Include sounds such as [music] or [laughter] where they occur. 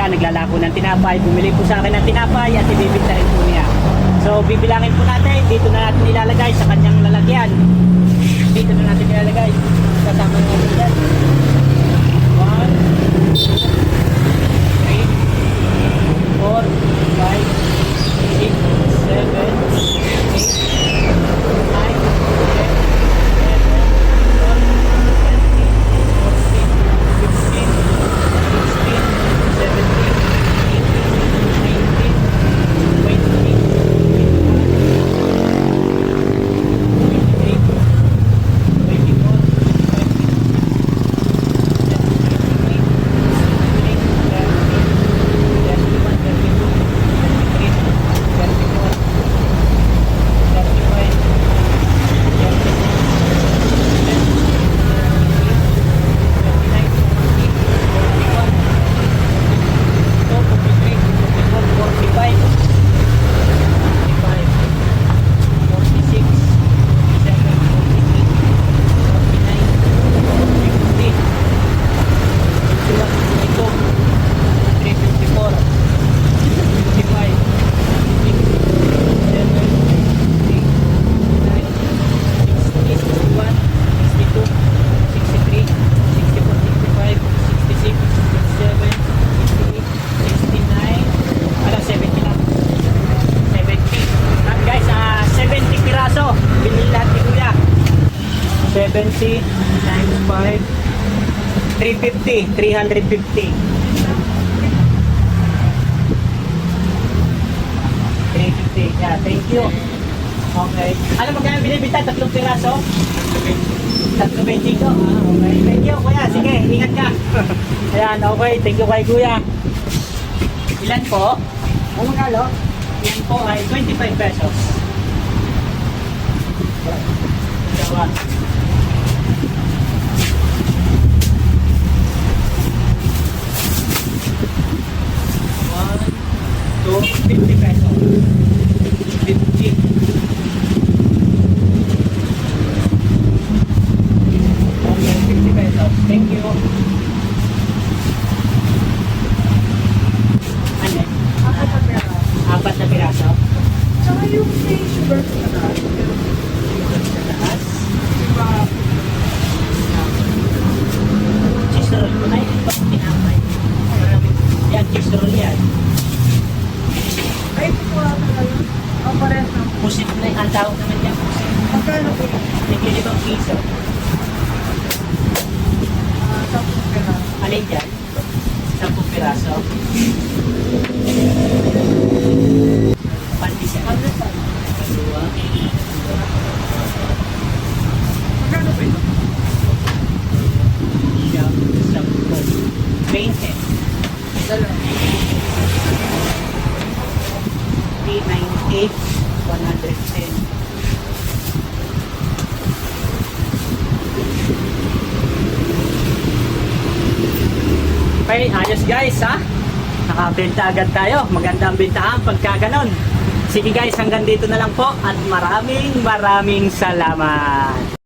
kuya, naglalako ng tinapay. Bumili po sa akin ng tinapay at ibibigta rin po niya. So, bibilangin po natin. Dito na natin ilalagay sa kanyang lalagyan. Dito na natin ilalagay. Kasama na natin 70 times 5 350 350 350 yeah thank you. Okay. Ano magkano binibita tatlong piraso? Tatlo 25 ah okay thank you. Kuya sige ingat ka. [laughs] Ayan okay. Thank you kay kuya. Ilan po? Ano magkano yan po ay 25 pesos. Dalawa. One, two, 50 pesos. 50. Okay, 50 pesos. Thank you. Ano? Apat na pera. Apat na piraso. Tsaka yung may sugar sa taas. Sa taas. Diba? Cheese roll ko na yun. Pag tinapay. Yan, cheese roll yan. Ay, ito wala talaga. Ang pares na. Pusit na yung ang tawag naman yan. Pusit. Magkano po yun? Tigil ibang piso. Ah, tapos pera. Alin dyan? Sampung piraso. Pandesal. Pandesal. Dalawa. Magkano po ito? Siyam. Sampung. Veinte. Dalawa. 390. 110. Okay, ayos guys ha. Nakabenta agad tayo. Maganda ang bentahan pagka ganon. Sige guys, hanggang dito na lang po at maraming maraming salamat.